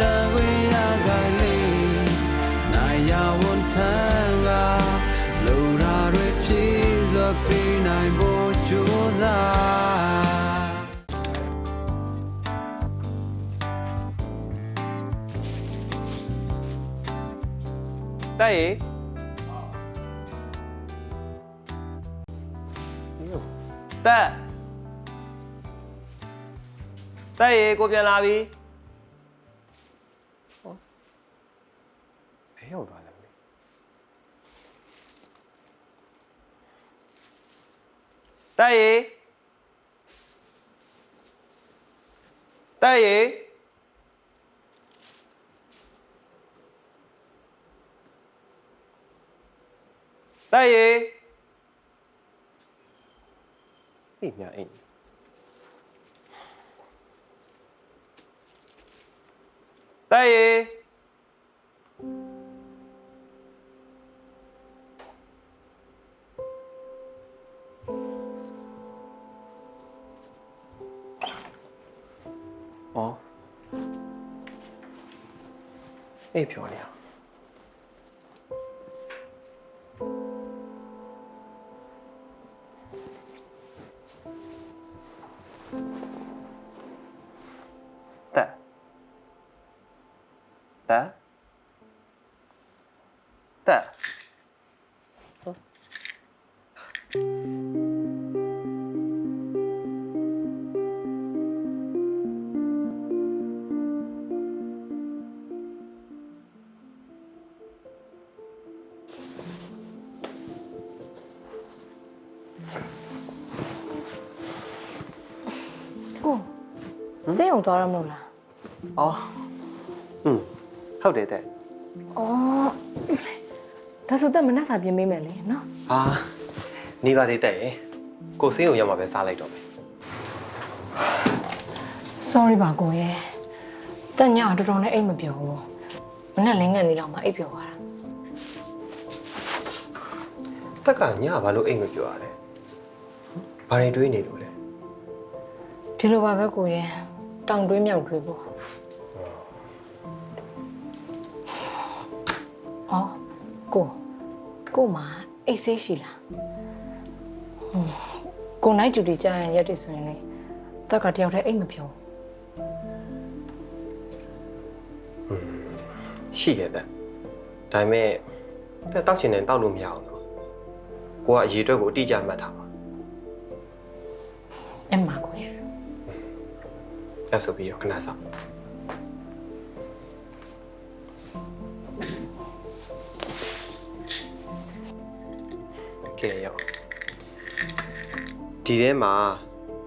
တဝေးရကိုင်လေးနိုင်ရဝန်ထမ်းကလူရာတွေဖြည့်စွာပေးနိုင်ဖို့ကြိုးစားတက်ရေတက်တက်ရေကိုပြန်လာပြီ ရောက်သွားလဲမသိတက်ရေတက်ရေတိုက်ရေအိမ်ညာအိမ်တိုက်ရေ အေးပြောနေအောင်တ က်တက်တက်ကိုစိတ်ုံသွားရမလို့လားအော်อืมဟုတ်တယ်တဲ့။အော်ဒါဆိုတက်မနှက်စာပြင်ပေးမယ်လေနော်ဟာနေပါသေးတဲ့ရေကိုစင်းကိုရမှာပဲစားလိုက်တော့မယ်။ Sorry ပါကိုရဲ့။တက်ညတော်တော်နဲ့အိတ်မပြောဘူး။မနဲ့လင်းငယ်နေတော့မှအိတ်ပြောသွားတာတက်ကညဘာလို့အိမ်မပြောရလဲဘာတွေတွေးနေလို့လဲ။ ဒီလိုပါပဲကိုရဲ့။တောင်တွင်းမြောက်တွင်းပေါ့။အော်ကိုကိုမအိတ်ဆေးရှိလား။ဟွန်းကိုနိုင်ကျူတီကြားရင်ရက်တွေဆိုရင်လေတက်ကတယောက်တည်းအိတ်မပြောဘူးရှိတယ်တဲ့ဒါပေမဲ့တက်တောက်ချင်တယ်တောက်လို့မရအောင်တော့ကိုကအရေးအတွက်ကိုအတိအကျမှတ်ထားပါ။ အဲ့ဆိုပြီးတော့ခဏစောင့်ကဲရောဒီထဲမှာ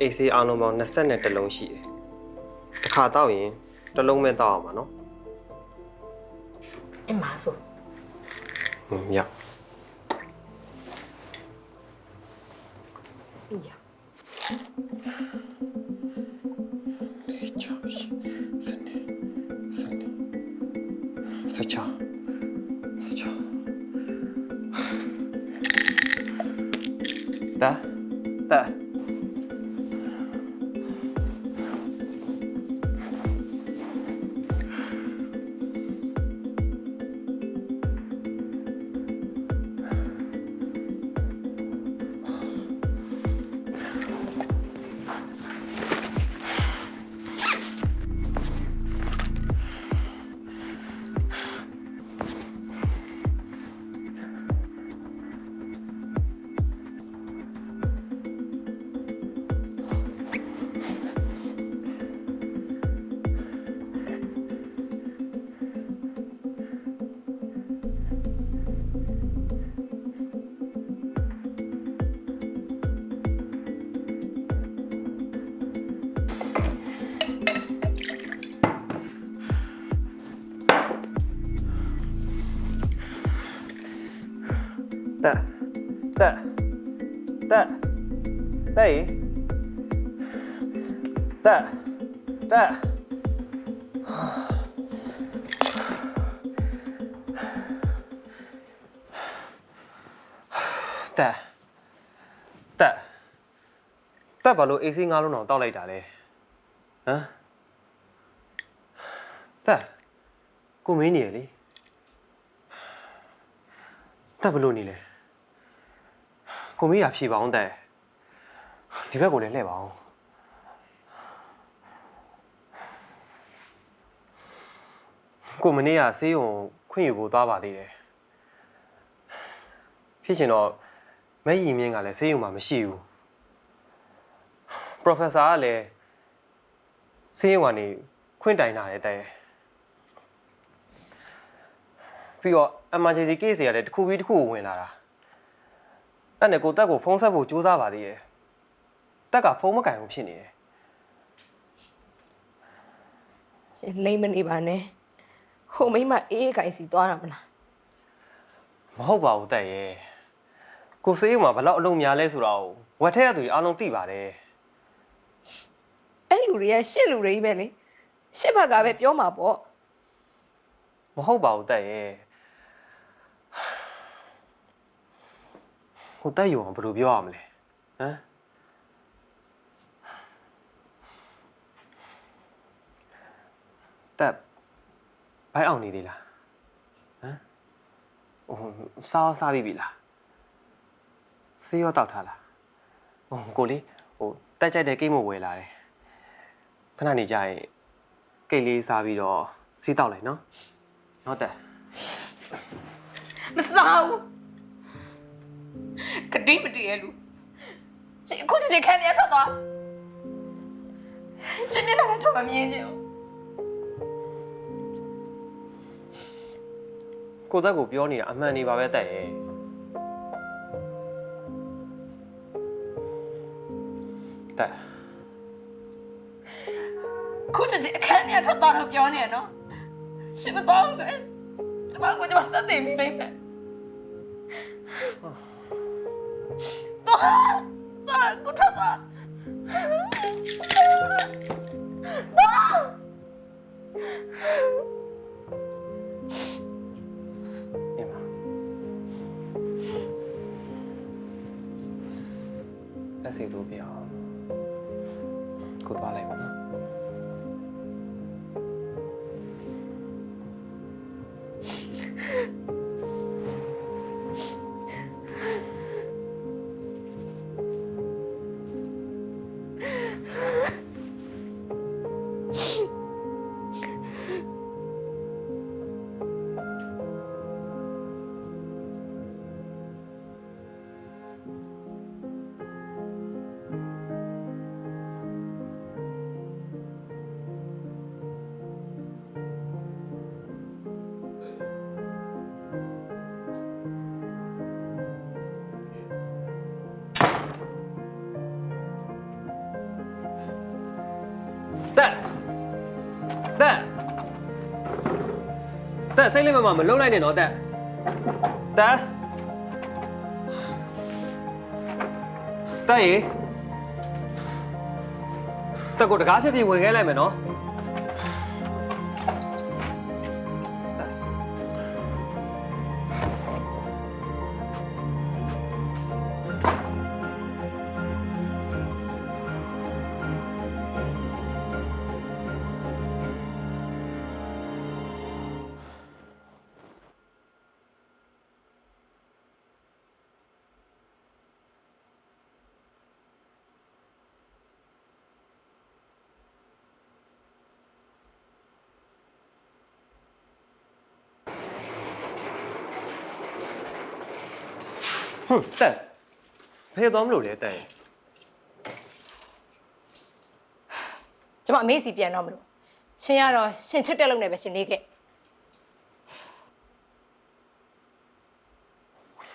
အေးဆေးအားလုံးပေါင်း20နဲ့တစ်လုံးရှိတယ်တစ်ခါတောက်ရင်တစ်လုံးပဲတောက်အောင်ပါနော်အမဆိုဟွန်းရရလေး တက်ရေတက်တက်တက်တက်တက်ဘာလို့ AC ငါးလုံးတော့တောက်လိုက်တာလဲဟမ်တတက်ကိုမင်းနေရလေတက်ဘလို့နေလဲကိုမင်းရဖြေပါအောင်တက် ဒီဘက်ကိုလည်းလှည့်ပါအောင်ကိုမနေ့ကဆေးရုံခွင့်ယူဖို့သွားပါသေးတယ်ဖြစ်ချင်တော့မက်ရီမြင့်ကလည်းဆေးရုံမှာမရှိဘူး professor ကလည်းဆေးရုံကနေခွင့်တိုင်တာလည်းတဲ့ပြီးတော့ emergency case တွေကလည်းတစ်ခုပြီးတစ်ခုဝင်လာတာအဲ့နဲ့ကိုတက်ကိုဖုန်းဆက်ဖို့ကြိုးစားပါသေးတယ် တက်ကဖုန်းမကင်ဘူးဖြစ်နေတယ်ရှင်လိမ့်မနေပါနဲ့ဟိုမိမအေးအေးကိုင်စီသွားတာမလားမဟုတ်ပါဘူးတက်ရဲ့ကိုဆေးရုံမှာဘယ်လောက်အလုံးများလဲဆိုတော့ဝက်ထက်ရသူတွေအားလုံးသိပါတယ်အဲ့လူတွေကရှစ်လူတွေကြီးပဲလေရှစ်ဘက်ကပဲပြောမှာပေါ့မဟုတ်ပါဘူးတက်ရဲ့ကိုတက်ယူအောင်ဘယ်လိုပြောရမလဲဟမ် တက်ဘိုက်အောင်နေသေးလားဟမ်ဟိုစားရောစားပြီးပြီလားဆေးရောတောက်ထားလားဟိုကိုလေးဟိုတက်ကြိုက်တဲ့ကိတ်မဝယ်လာတယ်ခဏနေကြရင်ကိတ်လေးစားပြီးတော့ဆေးတောက်လိုက်နော်ဟုတ်တယ်မစားဘူးကတိမတည့်ရလူရှင်အခုစစ်စစ်ခံရထွက်သွားရှင်မျက်နှာနဲ့ထွက်မမြင်ချင်ဘူး ကိုသက်ကိုပြောနေတာအမှန်နေပါပဲတက်ရဲ့တက်ခုစစ်စစ်အခန်းထဲထွက်သွားတော့ပြောနေရနော်ရှင်မတော်စဲကျမကကျမတတ်သိမိလိုက်မယ်တော့တော့ကိုထွက်သွားတော့ တက်စီတို့ပြအောင်ကိုသွားလိုက်ပါ တက်စိတ်လေးမမမလုံးလိုက်နဲ့နော်တက်တက်တက်ရေတက်ကိုတကားဖြစ်ဖြစ်ဝင်ခဲ့လိုက်မယ်နော် ဟွန်းတက်ဖေးသွားမလို့လေတက်ရေကျမအမေစီပြန်တော့မလို့ရှင်ကတော့ရှင်ချစ်တဲ့လုံနဲ့ပဲရှင်နေခဲ့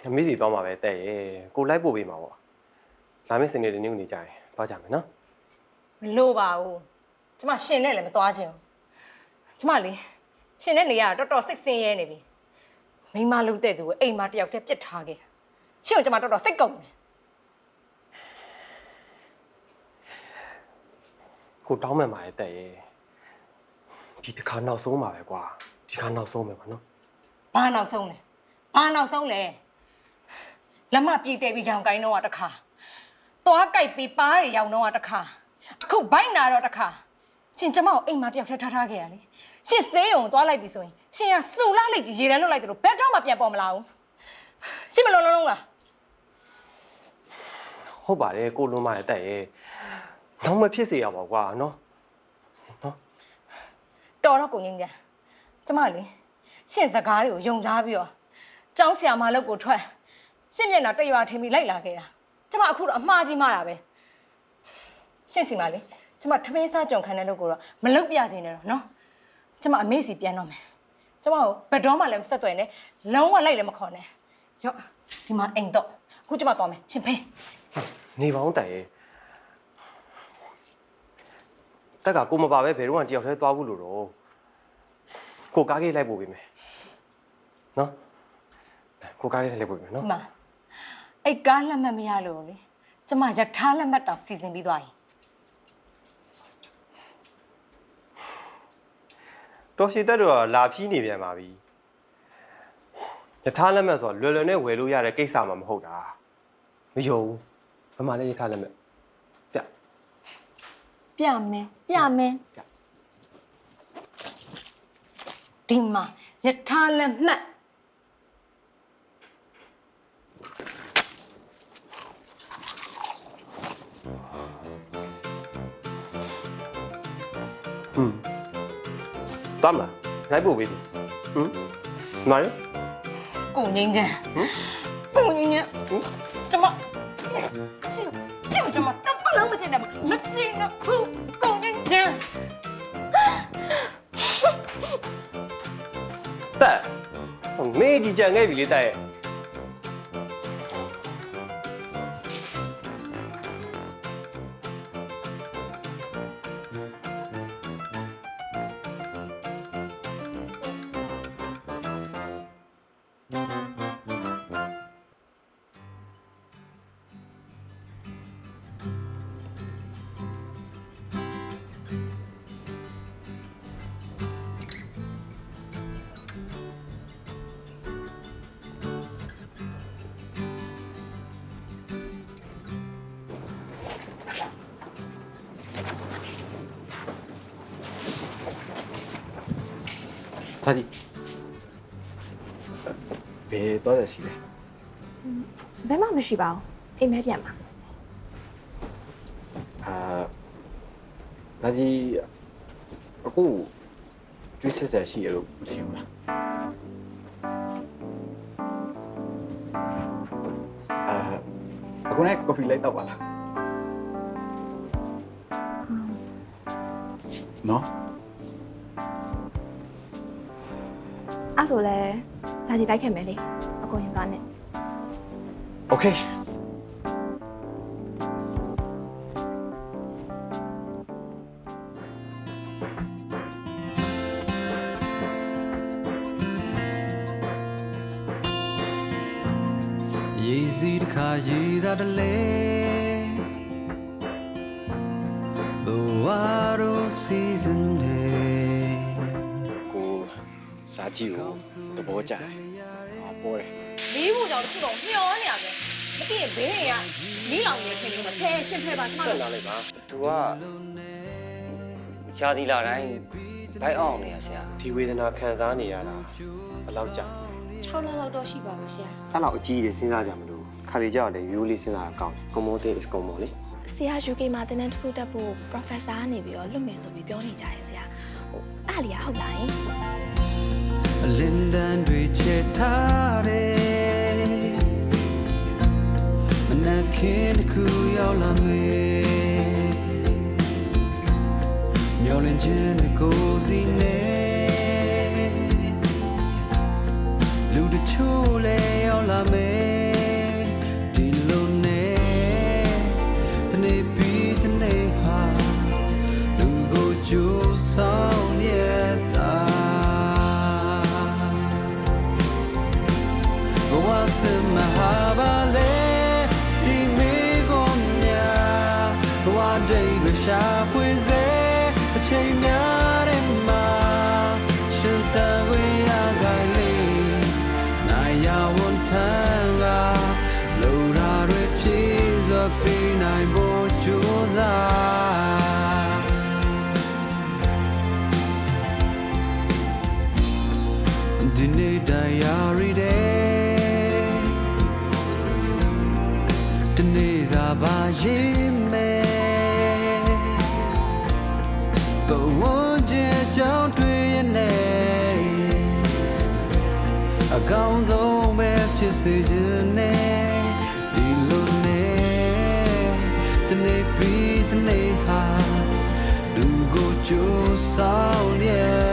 အမေစီသွားမှာပဲတက်ရေကိုလိုက်ပို့ပေးမှာပေါ့လာမယ့်စနေတနေ့ကနေကြရင်သွားကြမယ်နော်မလို့ပါဘူးကျမရှင်နဲ့လည်းမသွားချင်ဘူးကျမလေရှင်နဲ့နေရတာတော်တော်စိတ်ဆင်းရဲနေပြီမိန်းမလုပ်တဲ့သူကိုအိမ်မှာတယောက်တည်းပြစ်ထားခဲ့တာ ရှင်ကကျမတော်တော်စိတ်ကုန်တယ်ကိုတောင်းမှန်ပါရဲ့တက်ရေဒီတစ်ခါနောက်ဆုံးပါပဲကွာဒီခါနောက်ဆုံးပဲပါနော်ဘာနောက်ဆုံးလဲဘာနောက်ဆုံးလဲလက်မပြေးတဲပြီးကြောင်ကိုင်းတော့တခါသွားကြိုက်ပြီးပါးတွေရောက်တော့တခါအခုဘိုက်နာတော့တခါရှင်ကျမကိုအိမ်မှာတယောက်တည်းထားထားခဲ့ရလေရှင်စေးရုံသွားလိုက်ပြီဆိုရင်ရှင်ကစူလာလိုက်ကြီးရေတန်းလွတ်လိုက်တယ်လို့ဘက်တော့မှပြန်ပေါ်မလာဘူးရှင်မလုံးလုံးလုံးလား ဟုတ်ပါတယ်ကိုလွန်မရဲ့တက်ရဲ့တော့မဖြစ်စေရပါကွာနော်တော်တော့ကိုငင်းကြကျမလေရှင်စကားတွေကိုယုံစားပြီးတော့ကျောင်းဆရာမလုပ်ကိုထွက်ရှင်မျက်နှာတရွာထင်ပြီးလိုက်လာခဲ့တာကျမအခုတော့အမှားကြီးမှတာပဲရှင်စီမလေကျမထမင်းစားကြုံခံတဲ့လုပ်ကိုတော့မလုပ်ပြစေနဲ့တော့နော်ကျမအမေစီပြန်တော့မယ်ကျမကိုဘယ်တော့မှလည်းမဆက်သွယ်နဲ့လုံးဝလိုက်လည်းမခေါ်နဲ့ရော့ဒီမှာအိမ်တော့အခုကျမသွားမယ်ရှင်ဖေး နေပေါင်းတက်ရဲ့တက်ကကိုမပါပဲဘယ်တော့မှတယောက်တည်းသွားဘူးလို့တော့ကိုကားကြီးလိုက်ပို့ပေးမယ်နော်ကိုကားကြီးလိုက်ပို့ပေးမယ်နော်ဒီမှာအဲ့ကားလက်မှတ်မရလို့လေကျမရထားလက်မှတ်တောင်စီစဉ်ပြီးသွားရင်တော်ရှိတက်တော့လာဖြီးနေပြန်ပါပြီယထာလက်မဲ့ဆိုတော့လွယ်လွယ်နဲ့ဝယ်လို့ရတဲ့ကိစ္စမှမဟုတ်တာမယုံဘူး ဘယ်မှာလဲယထာလက်မဲ့ပြပြမယ်ပြမယ်ပြဒီမှာယထာလက်မှတ်ဟွန်းတမ်းလားလိုက်ပို့ပေးပြီဟွန်းမာရကိုငင်းချမ်းကိုငင်းချမ်းကျ တော့ဘလုံးမကျင်တယ်မကျင်တော့ဘူးကိုငင်းချမ်း တက်မေးကြီးကြံခဲ့ပြီလေတက်ရဲ့စာကြီးဘယ်တော့ရရှိလဲဘယ်မှမရှိပါဘူးအိမ်မဲပြန်ပါအာဒါကြီးအခုကျွေးဆက်ဆက်ရှိရလို့မထင်ဘူးလားအာအခုနဲ့ကော်ဖီလိုက်တော့ပါလားနော် အဲ့ဆိုလဲဇာတိလိုက်ခဲ့မယ်လေအကိုရင်သားနဲ့ Okay. ရေစီးတစ်ခါရေသာတလဲ ကြည့်ကိုသဘောကျတယ်ဟာပေါ်တယ်လေးဘူးကြောင့်တစ်ခုတော့မျောနေရပဲမသိရင်ဘေးတွေကနီးလောင်နေထင်တယ်မထဲရှင်းဖဲပါကျမတက်တို့လာလိုက်ပါသူကရှားသီလာတိုင်းဘိုက်အောင်နေရဆရာဒီဝေဒနာခံစားနေရတာဘယ်လောက်ကြာ6လလောက်တော့ရှိပါပြီဆရာအဲ့လောက်အကြီးကြီးစဉ်းစားကြမလို့ခါလေကြောက်တယ်ရိုးလေးစဉ်းစားတာကောင်းကွန်မိုတင် is ကွန်မိုလေဆရာ UK မှာတင်းတန်းတစ်ခုတက်ဖို့ professor ကနေပြီးတော့လွတ်မယ်ဆိုပြီးပြောနေကြရဲ့ဆရာဟိုအဲ့လီကဟုတ်လားယင် အလင်းတန်းတွေချက်ထားတယ်မနက်ခင်းတစ်ခုရောက်လာမေမျောလင်းခြင်းကိုစီနေလူတချို့လဲရောက်လာမေဒီ ဘဝ ရင်မဲ့ဘဝကျကြောင်းတွေ့ရနေအကောင်းဆုံးပဲဖြစ်စေခြင်းနဲ့ဒီလိုနဲ့တနေ့ပြီးတနေ့ဟာလူကိုကြိုးဆောင်ရတာ